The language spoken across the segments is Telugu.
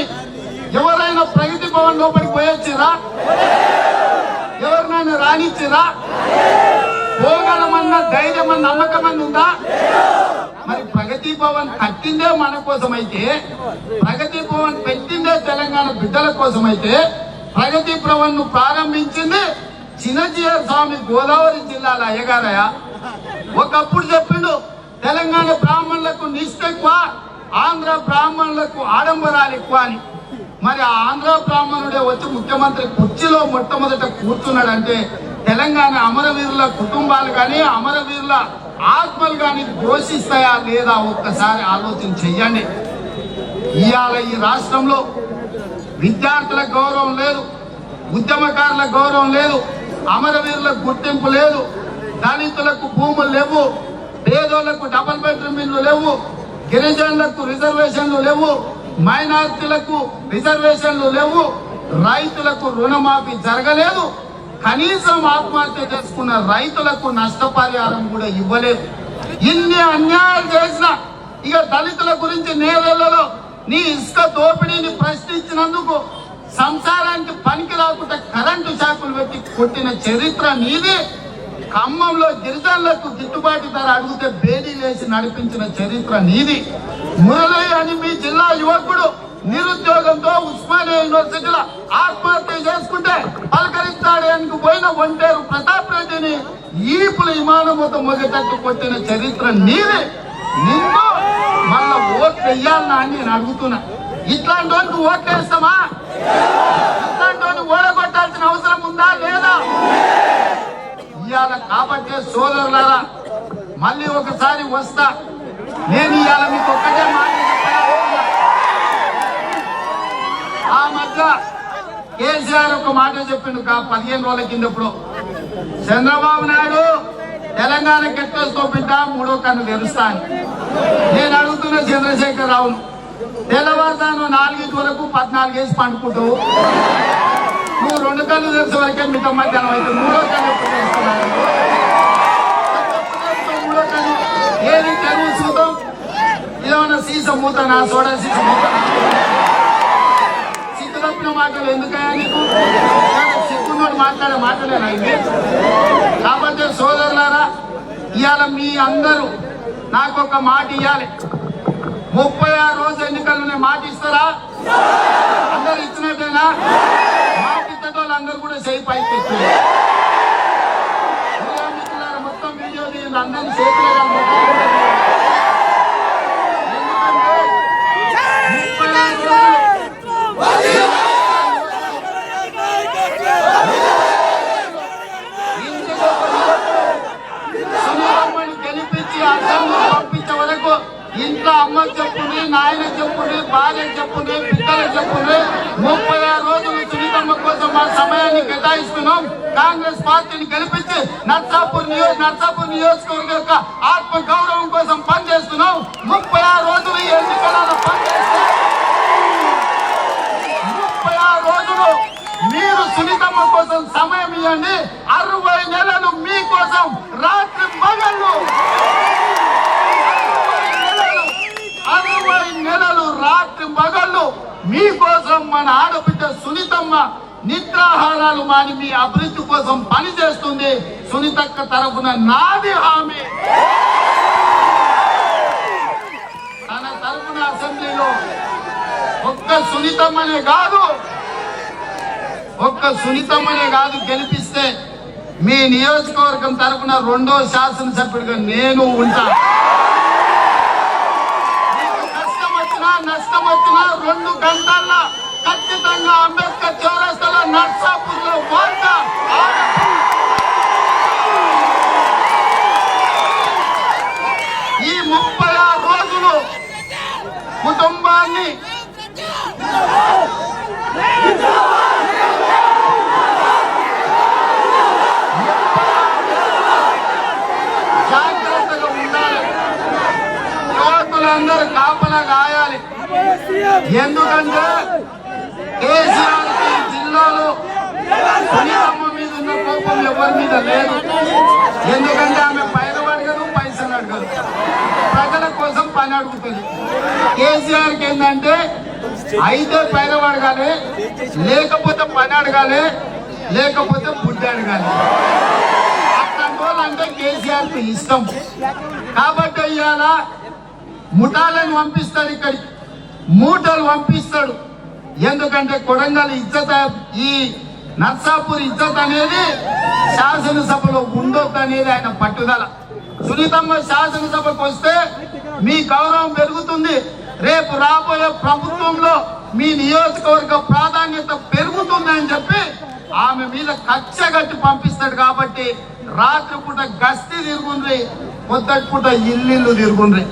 కానీ ఎవరైనా ప్రగతి భవన్ లోపలికి పోయొచ్చిరా? ఎవరినైనా రానిచ్చిరా? పోగలమన్న ధైర్యం అన్న నమ్మకం అన్న ఉందా? మరి ప్రగతి భవన్ కట్టిందే మన కోసం అయితే ప్రగతి భవన్ పెట్టిందే తెలంగాణ బిడ్డల కోసం అయితే ప్రగతి భవన్ను ప్రారంభించింది చిన్నజీయ స్వామి గోదావరి జిల్లాల అయ్యగారయ్య. ఒకప్పుడు చెప్పిండు తెలంగాణ బ్రాహ్మణులకు నిష్ట ఆంధ్ర బ్రాహ్మణులకు ఆడంబరాలు ఎక్కువ అని. మరి ఆ ఆంధ్ర బ్రాహ్మణుడే వచ్చి ముఖ్యమంత్రి కుర్చీలో మొట్టమొదట కూర్చున్నాడంటే తెలంగాణ అమరవీరుల కుటుంబాలు కానీ అమరవీరుల ఆత్మలు కానీ ఘోషిస్తాయా లేదా ఒక్కసారి ఆలోచన చెయ్యండి. ఇవాళ ఈ రాష్ట్రంలో విద్యార్థుల గౌరవం లేదు ఉద్యమకారుల గౌరవం లేదు అమరవీరుల గుర్తింపు లేదు దళితులకు భూములు లేవు పేదోళ్ళకు డబుల్ బెడ్రూమ్ ఇల్లు లేవు గిరిజనులకు రిజర్వేషన్లు లేవు మైనార్టీలకు రిజర్వేషన్లు లేవు రైతులకు రుణమాఫీ జరగలేదు కనీసం ఆత్మహత్య చేసుకున్న రైతులకు నష్టపరిహారం కూడా ఇవ్వలేదు. ఇన్ని అన్యాయాలు చేసిన ఇక దళితుల గురించి నేలలో నీ ఇసుక దోపిడీని ప్రశ్నించినందుకు సంసారానికి పనికి రాకుండా కరెంటు షాకులు పెట్టి కొట్టిన చరిత్ర నీది. ఖమ్మంలో గిరిజనులకు గిట్టుబాటు ధర అడిగితే బేడీ వేసి నడిపించిన చరిత్ర నీది. మురళయ్య అని మీ జిల్లా యువకుడు నిరుద్యోగంతో ఉస్మానియా యూనివర్సిటీలో ఆత్మహత్య చేసుకుంటే పలకరించాడానికి పోయిన ఒంటేరు ప్రతాప్ రెడ్డిని ఈపుల విమానమూత మొగటట్టు కొట్టిన చరిత్ర నీది. నిన్ను మళ్ళా ఓట్లు వెయ్యాలనా అని నేను అడుగుతున్నా. ఇట్లాంటి ఓట్లు వేస్తామా? ఇట్లాంటి ఓడగొట్టాల్సిన అవసరం ఉందా లేదా? ఇవాళ కాబట్టి సోదరులారా మళ్ళీ ఒకసారి వస్తా. నేను ఇవాళ మీకు ఒక్కటే మాట ఆ మధ్య కేసీఆర్ ఒక మాట చెప్పిండు కా పదిహేను రోజుల కిందప్పుడు చంద్రబాబు నాయుడు తెలంగాణ కెట్టేస్తూ బిడ్డ మూడో కన్ను తెలుస్తా అని. నేను అడుగుతున్న చంద్రశేఖర్ రావును తెల్లవారుజాను నాలుగింటి వరకు పద్నాలుగేసి పండుకుంటావు. నువ్వు రెండు కళ్ళు తెలిసే వరకే మీతో మధ్యాహ్నం అయితే మూడో కళ్ళు ఎప్పుడు మూడో కళ్ళు. ఏది తెరువు చూద్దాం ఇదేమన్నా సీసం మూతనా? సోడా సీసం మూతనా? సిగ్గు మాటలు ఎందుకయ్యా నీకు? సిగ్గున్నోడు మాట్లాడే మాటలేనా ఇది కాబట్టి సోదరులారా ఇవాళ మీ అందరూ నాకు ఒక మాట ఇవ్వాలి ముప్పై ఆరు రోజు ఎన్నికలు మాట ఇస్తారా? అందరు ఇచ్చినట్టేనా? పైకి వచ్చింది మొత్తం వీడియో తీయండి. అందరినీ చేతులు ఇంట్లో అమ్మ చెప్పుని నాయన చెప్పుని భార్య చెప్పుని పిల్లల చెప్పుని ముప్పై ఆరు రోజులు సునీతమ్మ కోసం కేటాయిస్తున్నాం. కాంగ్రెస్ పార్టీని గెలిపించి నర్సాపూర్ నియోజ నర్సాపూర్ నియోజకవర్గం యొక్క ఆత్మ గౌరవం కోసం పనిచేస్తున్నాం. ముప్పై ఆరు రోజులు ఈ ఎన్నికలలో పనిచేస్తాం ముప్పై ఆరు రోజులు మీరు సునీతమ్మ కోసం సమయం ఇవ్వండి. అరవై నెలలు మీకోసం రాత్రి పగళ్ళు. అరవై నెలలు, అరవై నెలలు రాత్రి పగళ్ళు మీకోసం మన ఆడబిడ్డ సునీతమ్మ నిద్రాహారాలు మాని మీ అభివృద్ధి కోసం పనిచేస్తుంది. సునీతక్క తరఫున నాది హామీ. తన తరఫున అసెంబ్లీలో ఒక్క సునీతమ్మనే కాదు ఒక్క సునీతమ్మనే కాదు గెలిపిస్తే మీ నియోజకవర్గం తరఫున రెండో శాసనసభ్యుడిగా నేను ఉంటా. మీకు కష్టం వచ్చినా నష్టం వచ్చినా రెండు గంటల్లో ఖచ్చితంగా అంబేద్కర్ కుటుంబాన్ని జాగ్రత్తగా ఉండాలి. యువకులందరూ కాపలా కాయాలి ఎందుకంటే కేసీఆర్ జిల్లాలో సునీతమ్మ మీద ఉన్న కోపం ఎవరి మీద లేదు. ఎందుకంటే ఆమె ప్రజల కోసం పని అడుగుతుంది. కేసీఆర్కి ఏంటంటే అయితే పైన అడగాలి లేకపోతే పని అడగాలి లేకపోతే బుద్ధి అడగాలి. అంటే కేసీఆర్కి ఇష్టం. కాబట్టి ఇవాళ ముఠాలను పంపిస్తాడు ఇక్కడికి. మూటలు పంపిస్తాడు. ఎందుకంటే కొడంగల్ ఇజ్జత ఈ నర్సాపూర్ ఇజ్జత్ అనేది శాసనసభలో ఉండొద్దు అనేది ఆయన పట్టుదల. సున్నితంగా శాసనసభకు వస్తే మీ గౌరవం పెరుగుతుంది. రేపు రాబోయే ప్రభుత్వంలో మీ నియోజకవర్గ ప్రాధాన్యత పెరుగుతుంది అని చెప్పి ఆమె మీద కచ్చగట్టి పంపిస్తాడు కాబట్టి రాత్రిపూట గస్తీ తిరుగుండ్రి పొద్దటిపూట ఇల్లు తిరుగుండ్రి.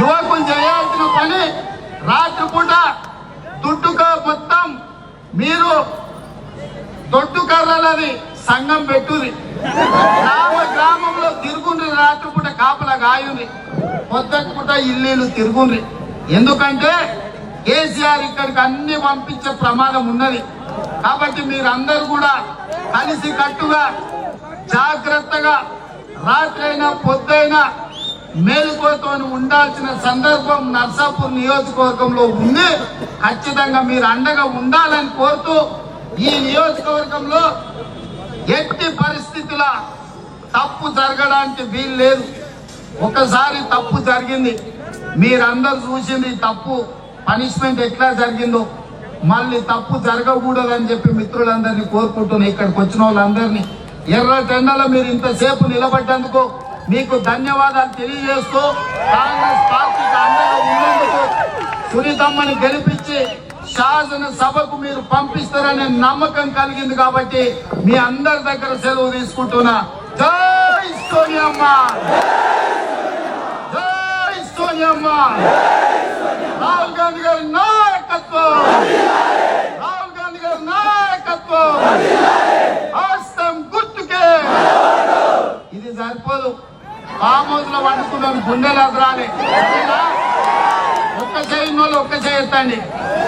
యువకులు చేయాల్సిన పని రాత్రిపూట దుడ్డుక మొత్తం మీరు దొడ్డు కర్రలది సంఘం పెట్టుది. గ్రామ గ్రామంలో తిరుగుండ్రి రాత్రిపూట కాపలా గాయుంది పొద్దుటి పూట ఇల్లు తిరుగుండ్రి. ఎందుకంటే కేసీఆర్ ఇక్కడికి అన్ని పంపించే ప్రమాదం ఉన్నది. కాబట్టి మీరందరూ కూడా కలిసి కట్టుగా జాగ్రత్తగా రాత్రైనా పొద్దైనా మేలుకోతో ఉండాల్సిన సందర్భం నర్సాపూర్ నియోజకవర్గంలో ఉంది. ఖచ్చితంగా మీరు అండగా ఉండాలని కోరుతూ ఈ నియోజకవర్గంలో ఎట్టి పరిస్థితుల తప్పు జరగడానికి వీలు లేదు. ఒకసారి తప్పు జరిగింది. మీరందరూ చూసింది తప్పు పనిష్మెంట్ ఎట్లా జరిగిందో. మళ్ళీ తప్పు జరగకూడదని చెప్పి మిత్రులందరినీ కోరుకుంటున్నా ఇక్కడికి వచ్చిన వాళ్ళందరినీ. ఎర్ర టెండలో మీరు ఇంతసేపు నిలబడ్డందుకు మీకు ధన్యవాదాలు తెలియజేస్తూ కాంగ్రెస్ పార్టీకి అందరూ ఉన్నందుకు సునీతమ్మని గెలిపించి శాసన సభకు మీరు పంపిస్తారనే నమ్మకం కలిగింది కాబట్టి మీ అందరి దగ్గర సెలవు తీసుకుంటున్నా. జై సోనియమ్మ! జై సోనియమ్మ! రాహుల్ గాంధీ గారి నాయకత్వం! రాహుల్ గాంధీ గారి నాయకత్వం! హస్తం గుర్తుకే! ఇది సరిపోదు. ఆమోదులు వండుకున్నాం గుండెలు అదరాలి. సరేనా? ఒక్క చేయి వాళ్ళు ఒక్క చేయి